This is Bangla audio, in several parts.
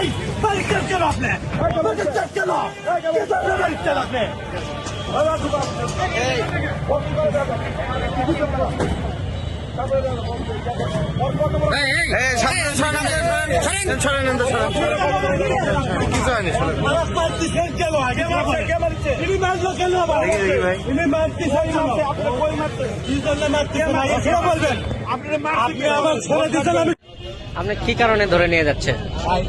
ভাই ব্যারিকেড কেন আপনি ব্যারিকেড কেন ব্যারিকেড আপনি আপনি আমার ছেড়ে দিচ্ছেন আমি আপনি কি কারণে ধরে নিয়ে যাচ্ছে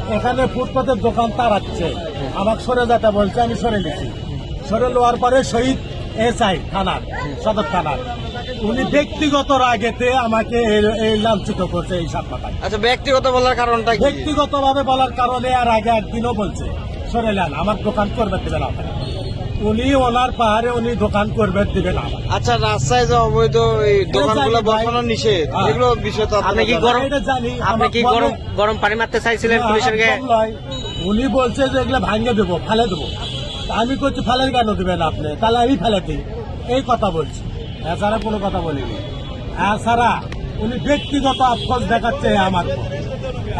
এখানে ফুটপাতের দোকান তাড়াচ্ছে আমাকে সরে যেতে বলছে আমি সরে গেছি। সরে লওয়ার পরে শহীদ এসআই থানার সদর থানার। উনি ব্যক্তিগত রাগেতে আমাকে এই- লাঞ্ছিত করছে এই সাত মাথায়। আচ্ছা ব্যক্তিগত বলার কারণটা কি? ব্যক্তিগত ভাবে বলার কারণে আর আগে একদিনও বলছে সরে নেন আমার দোকান করবে দিবে না আপনারা। উনি ওনার পাহাড়ে উনি দোকান করবেন দিবে না। আচ্ছা রাস্তায় যে অবৈধ এই দোকানগুলো বসানো নিষেধ হ্যাঁ। এগুলো বিষয় তো আপনি কি গরম আপনি কি গরম গরম পানি মারতে চাইছিলেন পুলিশের গায়ে? উনি বলছে যে এগুলো ভাঙে দেবো ফেলে দেবো। আমি করছি ফেলে কেন দেবেন আপনি? তাহলে আমি ফেলে দিই। এই কথা বলছি। এছাড়া কোনো কথা বলিনি। এছাড়া উনি ব্যক্তিগত আফসোস দেখাচ্ছে আমার।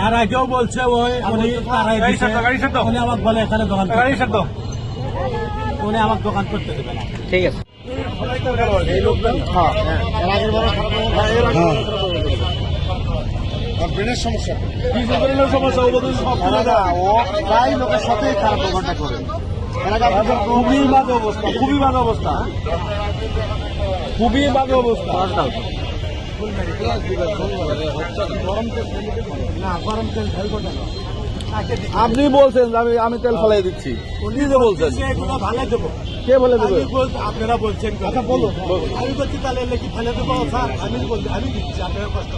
এর আগেও বলছে ওই উনি আমাকে বলে এখানে দোকান। উনি আমার দোকান করতে দেবে না। ঠিক আছে। ও প্রায় লোকের সাথেই খারাপ দোকানটা করে। খুবই বাজে অবস্থা খুবই বাজে অবস্থা। খুবই বাজে অবস্থা। না গরম তেল ফেলব আপনি বলছেন আমি আমি তেল ফলাই দিচ্ছি। উনি যে বলছেন? ভালো দেবো। কে বলে দেবে? আপনারা বলছেন আচ্ছা বলুন। আমি বলছি তাহলে কি ফেলে দেবো? স্যার আমি বলছি আমি দিচ্ছি আপনারা কষ্ট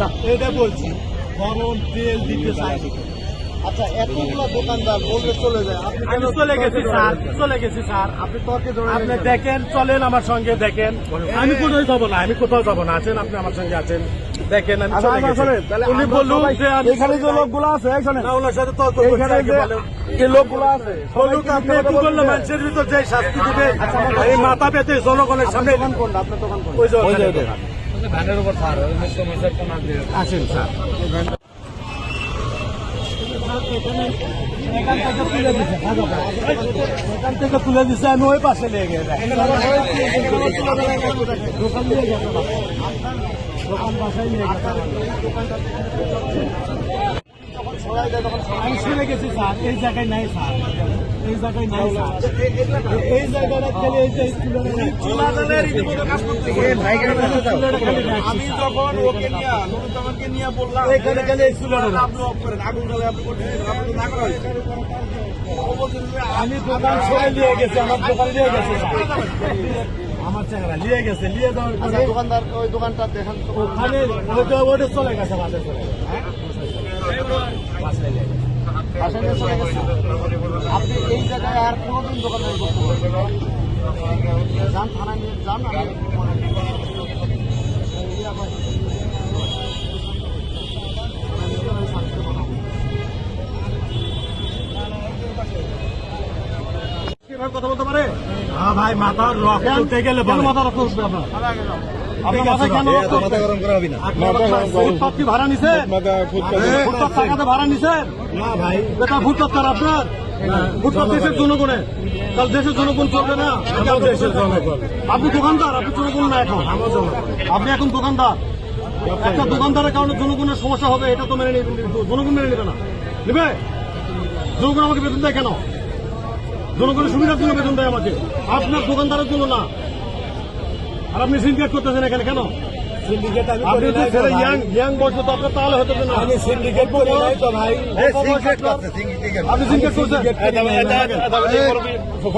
না। এটা বলছি গরম তেল দিতে চাই। আচ্ছা এতগুলো দোকানদার বলতে চলে যায়। আমি চলে গেছি স্যার। চলে গেছি স্যার। আপনি তর্কে আপনি দেখেন চলেন আমার সঙ্গে দেখেন। আমি কোথাও যাব না? আমি কোথাও যাব না? আছেন আপনি আমার সঙ্গে আছেন। দেখেন আমি আচ্ছা, চলে আচ্ছা, গেছি। শোনেন, তাহলে উনি বলুন যে এখানে যে লোকগুলো আছে এই শোনেন না ওনার সাথে তর্ক করছি এখানে আগে বলেন। যে লোকগুলো আছে বলুক আপনি একটু করলে মানুষের ভিতর যে শাস্তি দিবে এই মাথা পেতে জনগণের সামনে ওই যে ওই যে ওখানে ওটা। আসেন স্যার। এখান থেকে তুলে দিছে এখান আমি ওই পাশে নিয়ে গেছি আমি শুনে গেছি। স্যার এই জায়গায় নাই স্যার। এই জায়গায় নাই স্যার। এই জায়গাটা খেলে এই যে আমি যখন ওকে নিয়ে নুরুজ্জামানকে নিয়ে বললাম এখানে গেলে আপনি অফ করেন আগুন জ্বালে আপনি না করা হয়েছে ও বলছেন যে আমি দোকান ছেড়ে নিয়ে গেছি আমার দোকান নিয়ে গেছে। আমার চেহারা নিয়ে গেছে নিয়ে যাওয়ার আচ্ছা পরে দোকানদার ওই দোকানটা দেখান। ওখানে ওইটা চলে গেছে বাসে চলে গেছে নিয়ে চলে গেছে। আপনি এই জায়গায় আর কোনোদিন দোকানদারি করতে পারবেন না। যান থানায় নিয়ে যান কথা বলতে পারে হ্যাঁ ভাই মাথার রক্ত উঠে গেলে মাথা রক্ত উঠবে আপনার? আপনার মাথায় কেন রক্ত উঠবে? আপনার ফুটপাত কি ভাড়া নিছেন? ফুটপাত ভাড়া নিছেন? না ভাই। এটা ফুটপাত আপনার? ফুটপাত দেশের জনগণের তাহলে দেশের জনগণ চলবে না? দেশের জনগণ। আপনি দোকানদার আপনি জনগণ না এখন? আপনি এখন দোকানদার। একটা দোকানদারের কারণে জনগণের সমস্যা হবে এটা তো মেনে নিবে জনগণ মেনে নেবে না। নেবে? জনগণ আমাকে বেতন দেয় কেন? জনগণের সুবিধার জন্য বেতন দেয় আমাকে। আপনার দোকানদারের জন্য না। আর আপনি সিন্ডিকেট করতেছেন এখানে কেন? আপনি তো ছেলে ইয়াং ইয়াং বয়স তো আপনার তাহলে হতে না। আমি সিন্ডিকেট করি নাই তো ভাই। আপনি সিন্ডিকেট করছেন